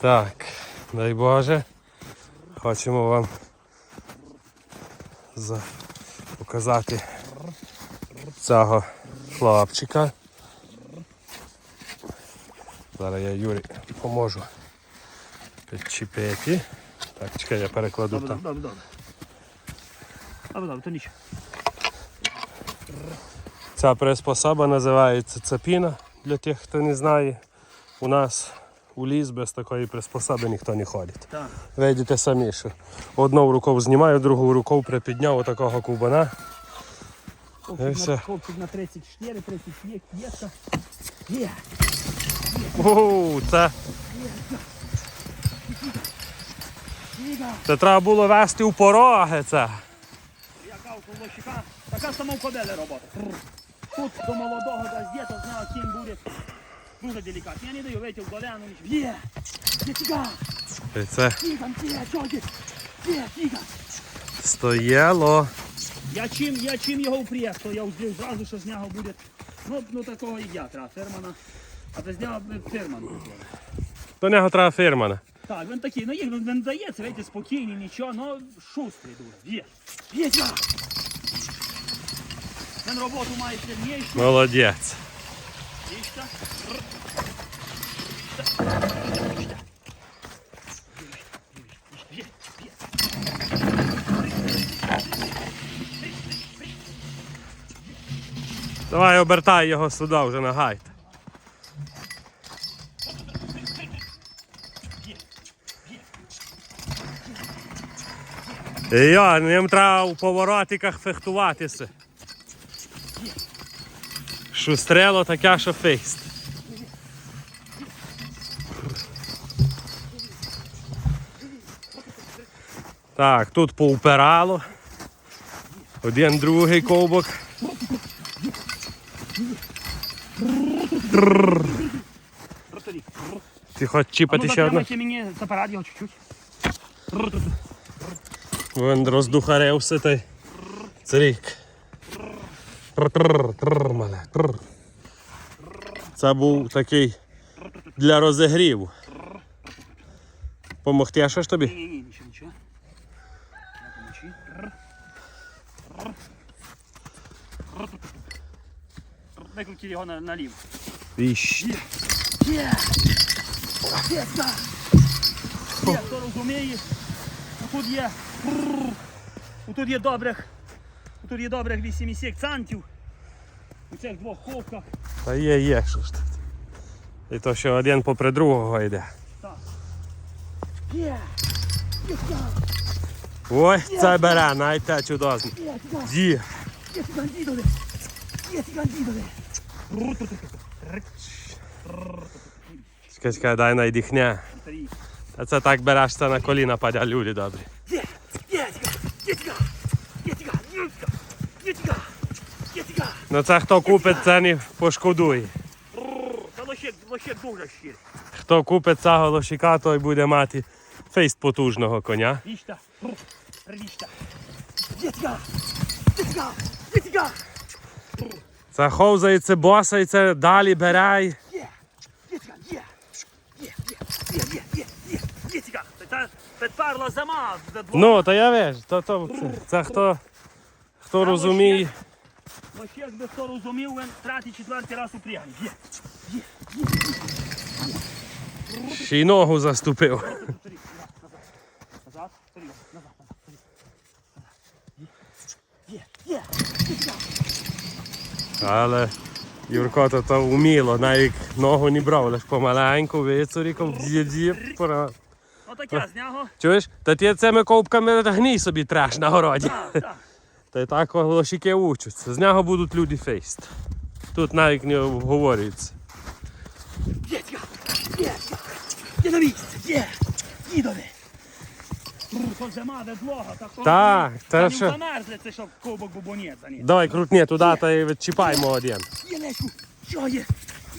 Так, дай Боже. Хочемо вам показати цього хлопчика. Зараз я Юрі поможу підчепити. Так, чекай, я перекладу Добре, там. добре, добре. Добре, добре, то нічого. Ця приспособа називається цепіна. Для тих, хто не знає. У нас у ліс без такої приспособи ніхто не ходить. Так. Видите самі, що одну рукою знімаю, другу рукою припідняв отакого кубана. Хлопчик на, 34, 35, п'єтка. Є. О, це, це треба було вести у пороги. Це. Яка у колощика, така сама в кобеле робота. Тут до молодого газдєта знав, ким буде. Дуже делікатно. Я не даю вийти в ніч. Є. Є, фіга. І це Фіга, є, чоки. Є, стояло. Я чим, я чим його впріг, то я узрів зразу, що з нього буде, ну, ну такого і я треба, фермана. А то з нього б ферман. До нього треба фірмана. Так, він такий, ну їх він не дається, видите, спокійний, нічого, ну шустрий дуже. Є. Є, я. Він роботу має сильнішу. Молодець. Є. Давай обертай його сюди вже на гайд. Йо, ним треба у поворотиках фехтуватися. Шустрело таке, що фейст. Так, тут поупирало. Один другий ковбок. Ти хочеш чіпати ще затримайте мені апарат його чуть-чуть. Він роздухарився той црік. Це був такий для розігріву. Помогти, а що ж тобі? Ні, ні, ні, нічого, нічого. Викрути його на, наліво. Іщ. Є! Є, тут є. Тут є добрих. Є добрих 8,7 центів. У цих двох ковках. Та є, є, що ж тут. І то, що один попри другого йде. Так. Є! Ой, це бере, навіть те ці гандідові! Чекай, чекай, дай найдихне. Старі. А це так береш, це на коліна падя люди добрі. Є! Є! Є! Є, ціга! Є, ціга! Є, ціга! Є, ціга! Ну це хто купить, це не пошкодує. Та дуже. Хто купить цього лошика, той буде мати фейст потужного коня. Вічта. Вічта. Дітка. Дітка. Дітка. Це ховзається, босається, далі бере. Є. Дітка. Є. Є. Є. Є. Є. Є. Є. Дітка. Та підперла зима. за двох. Ну, то я вижу, то, то, це, це хто, хто розуміє. Ось якби хто розумів, він третій, четвертий раз упрягне. Є. Ще й ногу заступив. Назад, назад. Назад. Назад, назад. Є. Є. Але Юрко то, то вміло, навіть ногу не брав, лише помаленьку, вицуріком, дів пора. Отаке з нього. Чуєш? Та ти цими ковпками гній собі треш на городі. Так, так. Та й так лошики учаться. З нього будуть люди фейст. Тут навіть не обговорюється. Дідька! Є! Є на місці! Є! Хто Так, та що? замерзли, це щоб ковбок бубонець за ні. Давай крутні туди та й відчіпаймо один. Є Лешку! Що є?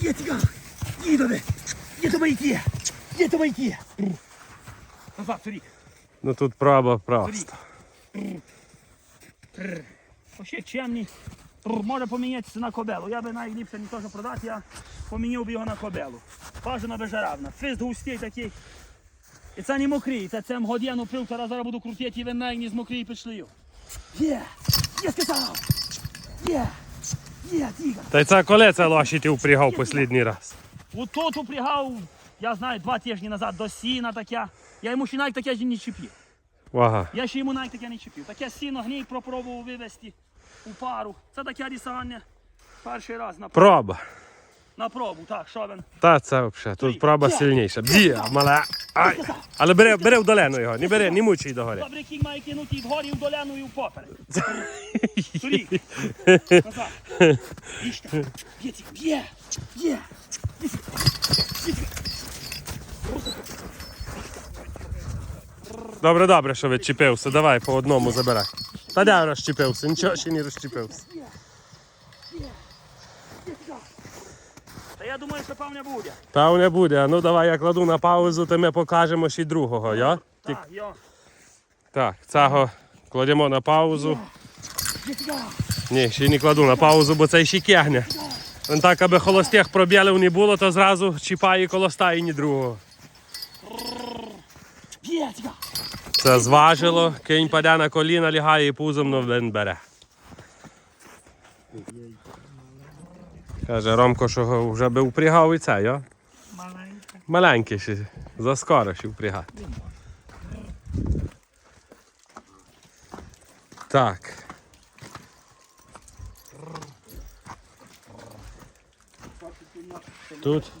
Є тіга! Дідові! Є то є! Є то є! Назад, сорік! Ну тут проба просто. Ще чемний. Трр, Може помінятися на кобелу. Я би найліпше не теж продати, я поміняв би його на кобелу. Бажано би жаравна. Фист густий такий. І це не мокрий, це цим годину півтора зараз буду крутити і він навіть не змокрий пішли. Є! Є сказав! Є! Є, тігр! Та й це коли це лоші ти впрягав останній раз? От тут упрягав, я знаю, два тижні назад до сіна таке. Я йому ще навіть таке не чіпив. Ага. Я ще йому навіть таке не чіпив. Таке сіно гній пропробував вивезти у пару. Це таке рісання. Перший раз на, Проба. на пробу, так, що він. Та це взагалі. Тут проба сильніша. Б'є, мале. Ай. Але бери, бери вдалену його, не бери, не мучай догори. Добрий кінь має кинути і вгорі, і в доляну, і в поперек. Назад. Б'є, б'є, б'є. Добре, добре, що відчепився. Давай по одному забирай. Та де розчепився, нічого ще не розчепився. Та я думаю, що певне буде. Не буде. Ну давай я кладу на паузу, то ми покажемо ще й другого, я? Так, йо. Так, цього кладемо на паузу. Ні, ще не кладу на паузу, бо це ще кегне. Він так, аби холостих пробілів не було, то зразу чіпає колоста і ні другого. Б'є, Це зважило, кінь паде на коліна, лягає і пузом но він бере. Каже Ромко, що вже би впрягав і це, йо? Маленька. Маленький ще, заскоро ще впрягати. Так. Тут?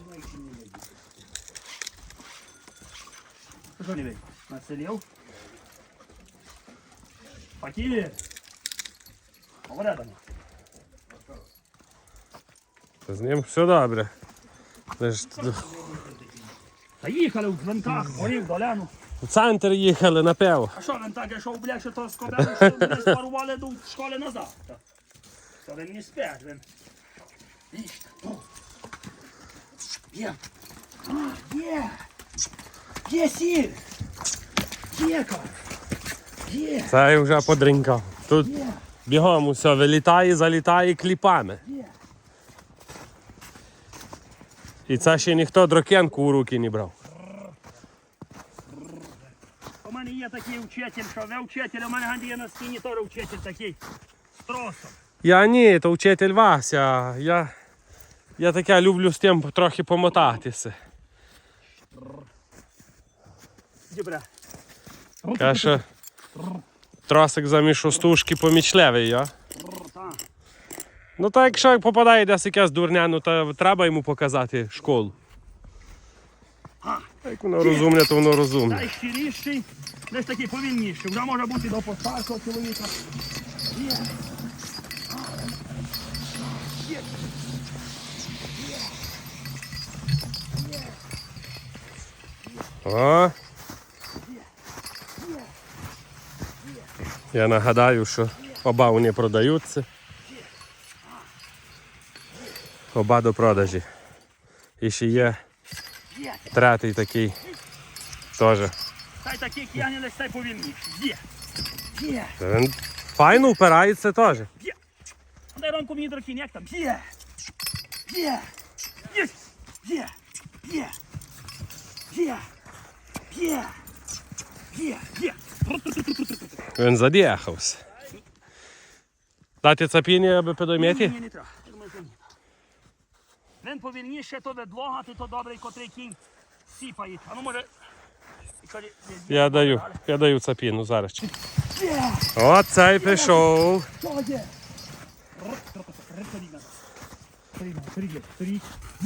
Населів. Пакілі. Говоря до нього. з ним все добре. Ж Та їхали в дзвонках, горів доляну. в центр їхали на пиво. А що він так, якщо бля, що то скобели, що мене спарували до школи назад. То, то він не спять, він. Ніч, то. Є. Є. Є сіль. Є, кар. Це я вже подринкав. Тут бігом усе вилітає, залітає кліпами. І це ще ніхто дрокенку у руки не брав. У мене є такий вчитель, що ви вчитель, у мене ганді є на стіні теж вчитель такий. З тросом. Я ні, то вчитель Вася. Я, я таке люблю з тим трохи помотатися. Дібре. Каже, що тросик заміж шостушки помічлевий, я. Ну то якщо попадає десь якась дурня, ну то треба йому показати школу. Як воно розумне, то воно розумне. Дай щиріший, десь такий повільніший. Вже може бути до постаршого чоловіка. Є. Є. О. Я нагадаю, що оба вони продаються. Оба до продажі. І ще є третій такий теж. Дай такий кияни, десь дай повільніший. Є. Є. Він файно впирається теж. Є. Дай ранку мені дракін, як там? Є. Є. Є. Є. Є. Є. Є. Є. Є. Він задіяхався. Дати цапіння, аби Ні, підоймати? ні, не треба. Я думаю, що ні. Він повільніше, то ведлогати, то добрий, котрий кінь сіпає. А ну може. Я даю, я даю цапіну зараз. Є. От цей пішов. Є?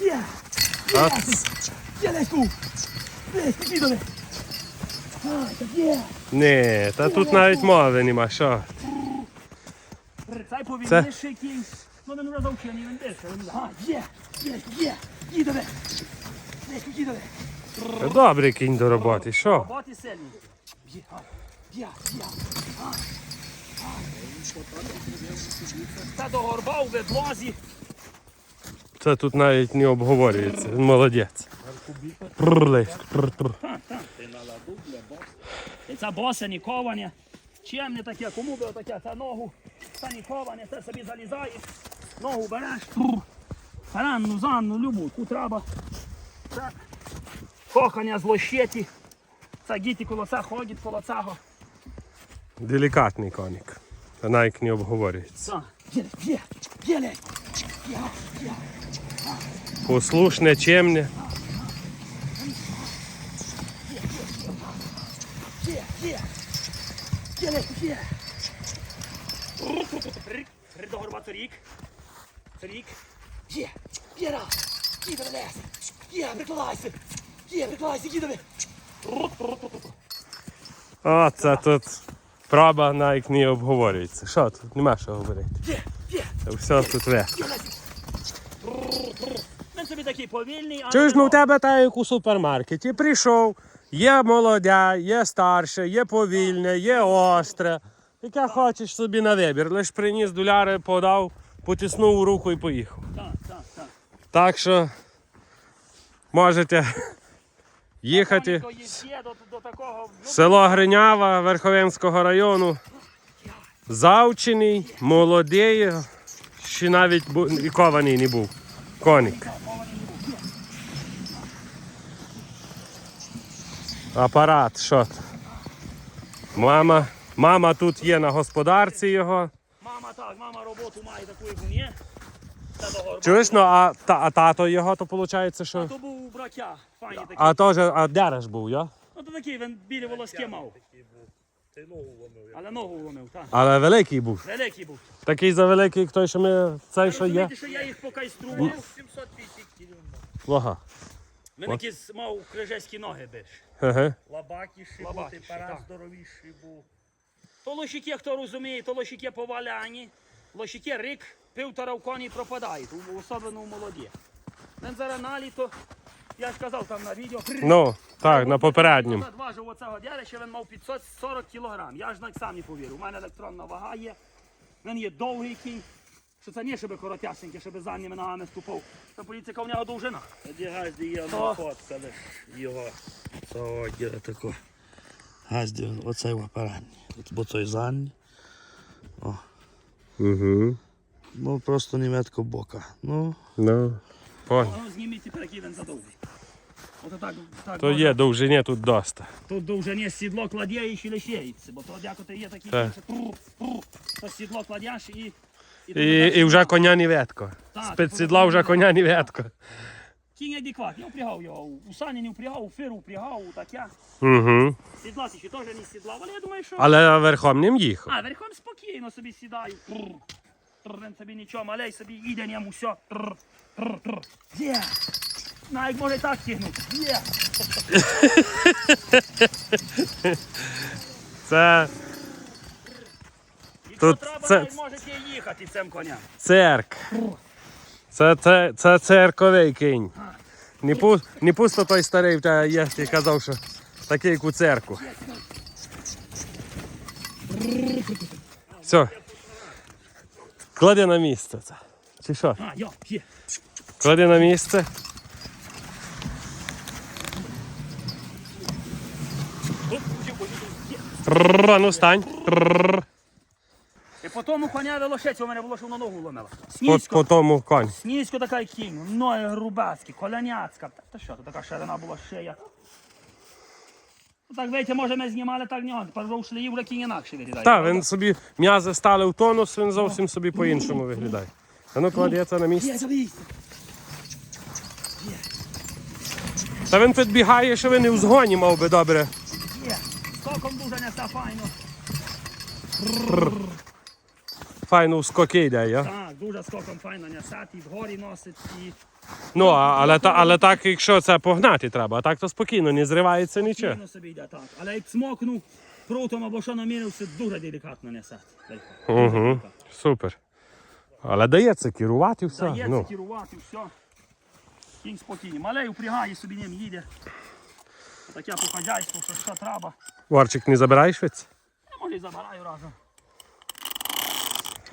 Є! Є, так є! Ні, та тут навіть мови нема, що. Цей повільніше кінь. Ну, вже завчений, він десь. А, є! Є, є! Дідове! Дідове! Це Добрий кінь до роботи, що? Роботи сильні. Є, а, є, є. А, а. Та до горба у ведлозі. Це тут навіть не обговорюється. Він молодець. Пррлик, пр-пр. Це босе ніковане. Чим не таке, кому би отаке, це ногу, це ніковане, це собі залізає, ногу береш, тру, ранну, занну, любу, яку треба. Це кохання з лощеті. Це діти коло це ходять коло цього. Делікатний коник. Та навіть не обговорюється. Послушне, чемне. Є, є. Є, є. Рик, рик до горба, це рік. Це рік. Є, є раз. Їде лес. Є, прикладайся. Є, прикладайся, їде. О, це тут проба навіть не обговорюється. Що тут? Нема що говорити. Є, є, все тут лес. Він собі такий повільний, а Чуєш, ну в тебе так як у супермаркеті. Прийшов, є молодя, є старше, є повільне, є остре. Яке хочеш собі на вибір. Лиш приніс доляри, подав, потиснув у руку і поїхав. Так, так, так. Так що можете їхати. Село Гринява Верховенського району. Завчений, молодий, ще навіть бу- і кований не був. Коник. Апарат, що? Мама, мама тут є на господарці його. Мама так, мама роботу має таку, як до. Чуєш, ну, а, та, а тато його, то виходить, що. То був браття, файні такі. А теж, а де був, я? Ну то такий, він білі волоски мав. Але ногу вломив, так. Але великий був. Великий був. Такий за великий, той, що ми цей, що є. Що я їх покайстрував? 750 кілометрів. Ага. Він якісь мав крижеські ноги биш. Ага. Лабакіший був, Лабакіший, ти пара так. здоровіший був. То лошики, хто розуміє, то лошики поваляні. Лошики рік, півтора в коні пропадають, особливо у молоді. Він зараз наліто, я ж казав там на відео. Ну, так, на попередньому. Назад важив оцього дядеча, він мав 540 кг. Я ж навіть сам не повірив. У мене електронна вага є. Він є довгий кінь. Що це не щоб коротясенький, щоб задніми ногами ступав. Це поліція нього довжина. Тоді газді є на фоткали його. Цього діла тако. Газді, оцей апарат. От бо той задній. Угу. Ну просто німецько бока. Ну, Ну, понял. Ну, зніміть тепер, який він задовгий. Ото так, так То є довжині тут доста. Тут довжині сідло кладє і ще лишається. Бо то дякувати є такі, що сідло кладеш і... І, і вже коня не ветко. З-під сідла вже коня не ветко. Кінь адекват, я впрягав його. У сані не впрягав, у фиру впрягав, у таке. Угу. Сідлати ще теж не сідлав, але я думаю, що... Але верхом ним їхав. А, верхом спокійно собі сідаю. Він собі нічого, малей собі їде ньому все. Є. Навіть може так тягнути. Є. Це Якщо Тут треба, це- навіть можете їхати цим коням. церк. Це, це, це церковий кінь. Не, пу, не пусто той старий в тебе є, ти казав, що такий як у церкву. Все. Клади на місце це. Чи що? А, йо, є. Клади на місце. Оп, є, ой, є. Трррр, а ну стань. Трррр. І по тому коня велошець у мене було, що воно ногу ломила. По, Снізько. по тому конь. Снізько така кінь, ноги грубацькі, коляняцька. Та, та що, то така ширина була шия. Ну, Так, видите, може ми знімали так нього, тепер вже ушли і вже кінь інакше виглядає. Так, він собі м'язи стали в тонус, він зовсім собі по-іншому виглядає. А ну це на Є, місце. Та він підбігає, що він і в згоні мав би добре. Є. Скоком дуже не все файно. Файно в скоки йде, я. Так, дуже скоком файно несати, і вгорі носить і Ну, а, але, та, але так, якщо це погнати треба, а так то спокійно, не зривається нічого. спільно собі йде так. Але як смокнув прутом або що намірився, дуже делікатно несати. Угу. Супер. Але дається керувати все. Дається Ну. керувати, все. Кінь спокійний. Малей упрягає собі ним їде. Таке по хазяйству, що що треба. Варчик не забираєш від? Я може і забираю разом.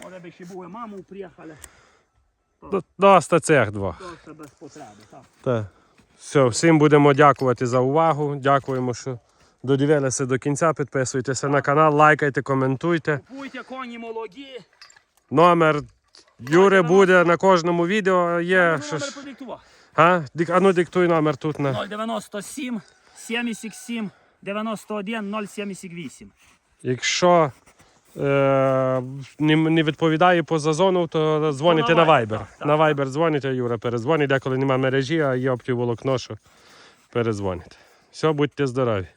Може би ще були маму Д- Доста цих то все без потреби. Так. Так. Все, всім будемо дякувати за увагу. Дякуємо, що додивилися до кінця. Підписуйтеся на канал, лайкайте, коментуйте. Купуйте коні молоді. Номер Юри буде на кожному відео. Є. Ж- А? А ну диктуй номер тут на. 097 77 91 078. Якщо не, не відповідає поза зону, то дзвоните на Viber, на Viber дзвоните, Юра перезвонить, деколи немає мережі, а є оптіволокно, що перезвонить. Все, будьте здорові.